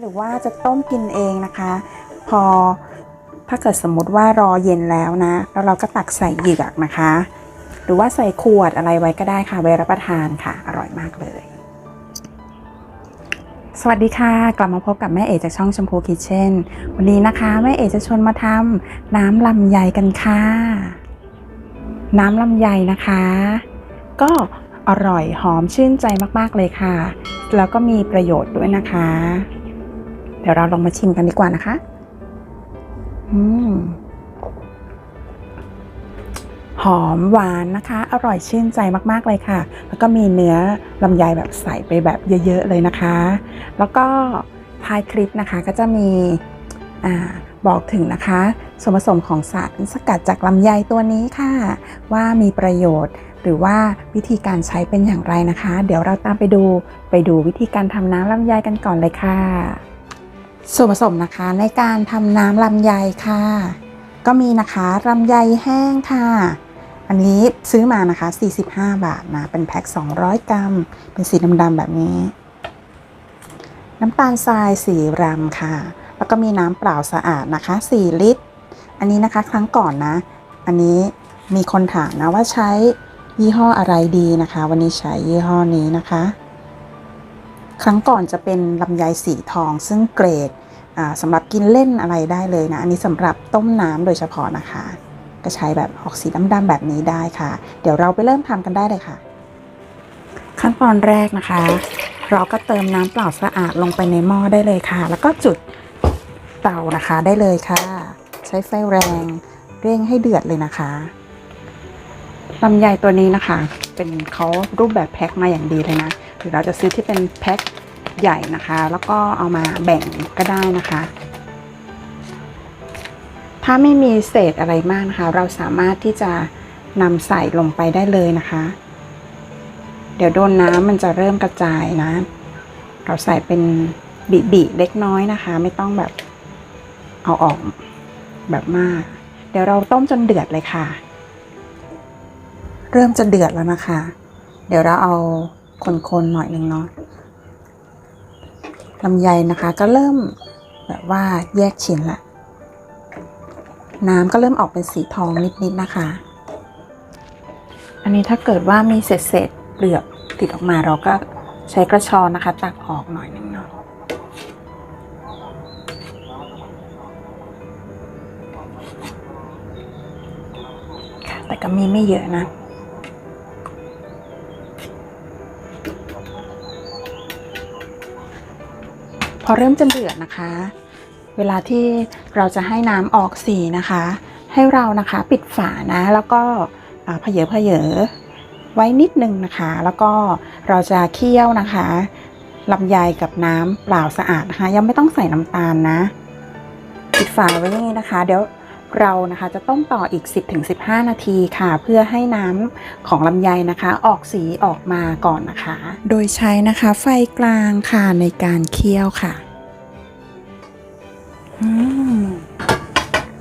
หรือว่าจะต้มกินเองนะคะ พอถ้าเกิดสมมติว่ารอเย็นแล้วนะ แล้วเราก็ตักใส่เหยือกนะคะ หรือว่าใส่ขวดอะไรไว้ก็ได้ค่ะไว้รับประทานค่ะ อร่อยมากเลย สวัสดีค่ะ กลับมาพบกับแม่เอจากช่องชมพูคิเช่น วันนี้นะคะแม่เอจะชวนมาทำน้ำลำไยกันค่ะ น้ำลำไยนะคะ ก็อร่อยหอมชื่นใจมาก ๆ เลยค่ะ แล้วก็มีประโยชน์ด้วยนะคะ เดี๋ยวเราลองมาชิมกันดีกว่านะคะ อืมหอมหวานนะคะ อร่อยชื่นใจมากๆเลยค่ะ แล้วก็มีเนื้อลำไยแบบใส่ไปแบบเยอะ ๆ เลยนะคะ แล้วก็ท้ายคลิปนะคะก็จะมีอาบอกถึงนะคะ ส่วนผสมของสารสกัดจากลำไยตัวนี้ค่ะ ว่ามีประโยชน์หรือว่าวิธีการใช้เป็นอย่างไรนะคะ เดี๋ยวเราตามไปดูไปดูวิธีการทำน้ำลำไยกันก่อนเลยค่ะ ส่วนผสมนะคะในการทำน้ำลำไยค่ะ ก็มีนะคะลำไยแห้งค่ะ อันนี้ซื้อมานะคะ 45 บาทนะ เป็นแพ็ค 200 กรัม เป็นสีดำๆแบบนี้ น้ำตาลทราย4รัมค่ะ แล้วก็มีน้ำเปล่าสะอาดนะคะ 4 ลิตร อันนี้นะคะครั้งก่อนนะ อันนี้มีคนถามนะว่าใช้ยี่ห้ออะไรดีนะคะ วันนี้ใช้ยี่ห้อนี้นะคะ ครั้งก่อนจะเป็นลำไยสีทอง ซึ่งเกรดสำหรับกินเล่นอะไรได้เลยนะ อันนี้สำหรับต้มน้ำโดยเฉพาะนะคะ ก็ใช้แบบออกสีดำๆแบบนี้ได้ค่ะ เดี๋ยวเราไปเริ่มทำกันได้เลยค่ะ ขั้นตอนแรกนะคะ เราก็เติมน้ำเปล่าสะอาดลงไปในหม้อได้เลยค่ะ แล้วก็จุดเตานะคะได้เลยค่ะ ใช้ไฟแรงเร่งให้เดือดเลยนะคะลำไยตัวนี้นะคะ เป็นเขารูปแบบแพ็คมาอย่างดีเลยนะ หรือเราจะซื้อที่เป็นแพ็คใหญ่นะคะ แล้วก็เอามาแบ่งก็ได้นะคะ ถ้าไม่มีเศษอะไรมากนะคะ เราสามารถที่จะนำใส่ลงไปได้เลยนะคะ เดี๋ยวโดนน้ำมันจะเริ่มกระจายนะ เราใส่เป็นบิๆเล็กน้อยนะคะ ไม่ต้องแบบเอาออกแบบมาก เดี๋ยวเราต้มจนเดือดเลยค่ะ เริ่มจะเดือดแล้วนะคะ เดี๋ยวเราเอา คนๆหน่อยหนึ่งเนาะลำไยนะคะก็เริ่มแบบว่าแยกชิ้นละ น้ำก็เริ่มออกเป็นสีทองนิดๆนะคะ อันนี้ถ้าเกิดว่ามีเศษเศษเปลือกติดออกมาเราก็ใช้กระชอนนะคะ ตักออกหน่อยหนึงเนาะแต่ก็มีไม่เยอะนะ อเริ่มจะเดือดนะคะ เวลาที่เราจะให้น้ำออกสีนะคะ ให้เรานะคะปิดฝานะ แล้วก็เพเยอเพเยอไว้นิดนึงนะคะ แล้วก็เราจะเคี่ยวนะคะลำไยกับน้ำเปล่าสะอาดนะคะ ยังไม่ต้องใส่น้ำตาลนะ ปิดฝาไว้อย่างนี้นะคะ เดี๋ยว เรานะคะจะต้มต่ออีก 10-15 นาทีค่ะ เพื่อให้น้ำของลำไยนะคะ ออกสีออกมาก่อนนะคะ โดยใช้นะคะไฟกลางค่ะในการเคี่ยวค่ะอืม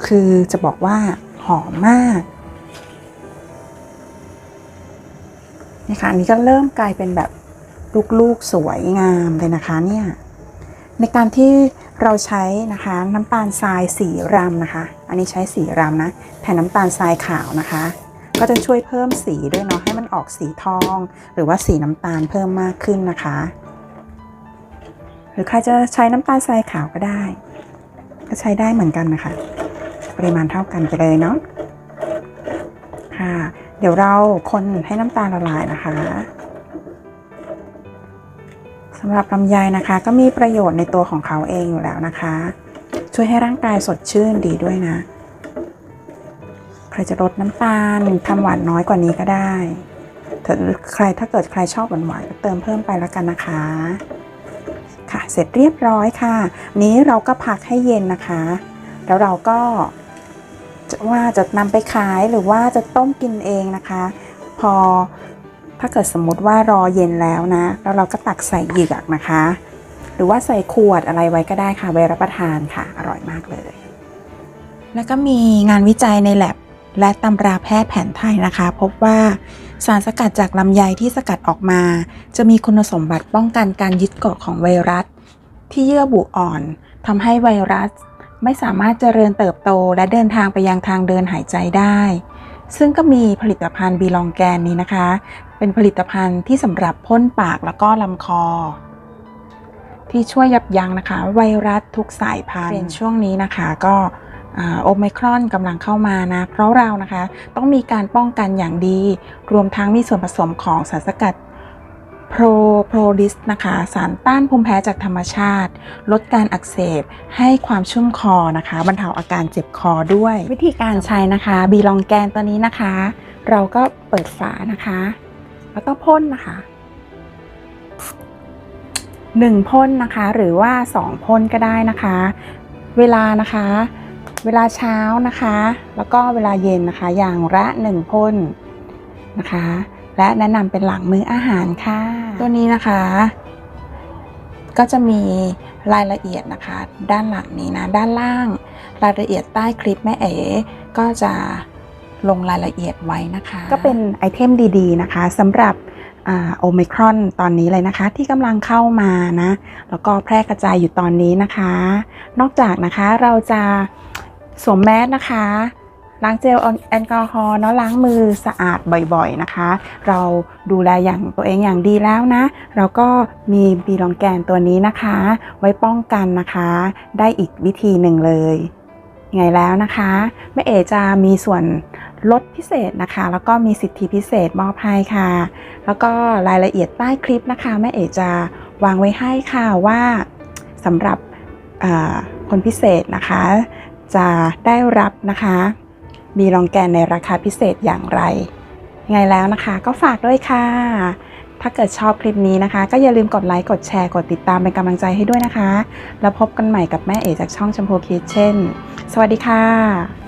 คือจะบอกว่าหอมมากนี่ค่ะอันนี้ก็เริ่มกลายเป็นแบบลูกๆสวยงามเลยนะคะเนี่ยในการที่เราใช้นะคะน้ำตาลทรายสีรำนะคะ อันนี้ใช้สีรำนะแทนน้ำตาลทรายขาวนะคะ ก็จะช่วยเพิ่มสีด้วยเนาะให้มันออกสีทอง หรือว่าสีน้ำตาลเพิ่มมากขึ้นนะคะ หรือใครจะใช้น้ำตาลทรายขาวก็ได้ ก็ใช้ได้เหมือนกันนะคะ ปริมาณเท่ากันไปเลยเนาะค่ะ เดี๋ยวเราคนให้น้ำตาลละลายนะคะสำหรับลำไยนะคะ ก็มีประโยชน์ในตัวของเขาเองอยู่แล้วนะคะ ช่วยให้ร่างกายสดชื่นดีด้วยนะ ใครจะลดน้ำตาลทำหวานน้อยกว่านี้ก็ได้ถ้าใครถ้าเกิดใครชอบหวานหวานๆก็เติมเพิ่มไปแล้วกันนะคะ ค่ะเสร็จเรียบร้อยค่ะ นี้เราก็พักให้เย็นนะคะ แล้วเราก็จะว่าจะนำไปขายหรือว่าจะต้มกินเองนะคะ พอถ้าเกิดสมมติว่ารอเย็นแล้วนะ แล้วเราก็ตักใส่หยือกนะคะ หรือว่าใส่ขวดอะไรไว้ก็ได้ค่ะไว้รับประทานค่ะ อร่อยมากเลย แล้วก็มีงานวิจัยในแลบและตำราแพทย์แผนไทยนะคะ พบว่าสารสกัดจากลำไยที่สกัดออกมา จะมีคุณสมบัติป้องกันการยึดเกาะของไวรัส ที่เยื่อบุอ่อนทำให้ไวรัส ไม่สามารถเจริญเติบโตและเดินทางไปยังทางเดินหายใจได้ ซึ่งก็มีผลิตภัณฑ์บีลองแกนนี้นะคะ เป็นผลิตภัณฑ์ที่สำหรับพ่นปากแล้วก็ลำคอ ที่ช่วยยับยั้งนะคะ ไวรัสทุกสายพันธุ์เป็นช่วงนี้นะคะก็โอไมครอนกำลังเข้ามานะ เพราะเรานะคะ ต้องมีการป้องกันอย่างดี รวมทั้งมีส่วนผสมของสารสกัดโปรโปรลิสนะคะ สารต้านภูมิแพ้จากธรรมชาติ ลดการอักเสบ ให้ความชุ่มคอนะคะ บรรเทาอาการเจ็บคอด้วย วิธีการใช้นะคะ บีลองแกนตัวนี้นะคะ เราก็เปิดฝานะคะ แล้วก็พ่นนะคะ หนึ่งพ่นนะคะหรือว่าสองพ่นก็ได้นะคะ เวลานะคะ เวลาเช้านะคะ แล้วก็เวลาเย็นนะคะ อย่างละหนึ่งพ่นนะคะ และแนะนำเป็นหลังมื้ออาหารค่ะ ตัวนี้นะคะ ก็จะมีรายละเอียดนะคะ ด้านหลังนี้นะด้านล่างรายละเอียดใต้คลิปแม่เอ๋ก็จะลงรายละเอียดไว้นะคะ ก็เป็นไอเทมดีๆนะคะสำหรับ โอมิครอนตอนนี้เลยนะคะ ที่กำลังเข้ามานะ แล้วก็แพร่กระจายอยู่ตอนนี้นะคะ นอกจากนะคะเราจะสวมแมสนะคะล้างเจลแอลกอฮอล์เนาะล้างมือสะอาดบ่อยๆนะคะ เราดูแลอย่างตัวเองอย่างดีแล้วนะ เราก็มีบีลองแกนตัวนี้นะคะ ไว้ป้องกันนะคะ ได้อีกวิธีหนึ่งเลยไงแล้วนะคะแม่เอจะมีส่วน ลดพิเศษนะคะ แล้วก็มีสิทธิพิเศษมอบให้ค่ะ แล้วก็รายละเอียดใต้คลิปนะคะแม่เอจะวางไว้ให้ค่ะว่าสำหรับคนพิเศษนะคะ จะได้รับนะคะ มีรองแกนในราคาพิเศษอย่างไรยังไงแล้วนะคะ ก็ฝากด้วยค่ะ ถ้าเกิดชอบคลิปนี้นะคะ ก็อย่าลืมกดไลค์กดแชร์กดติดตามเป็นกำลังใจให้ด้วยนะคะ แล้วพบกันใหม่กับแม่เอจากช่องชมพูคิทเช่น สวัสดีค่ะ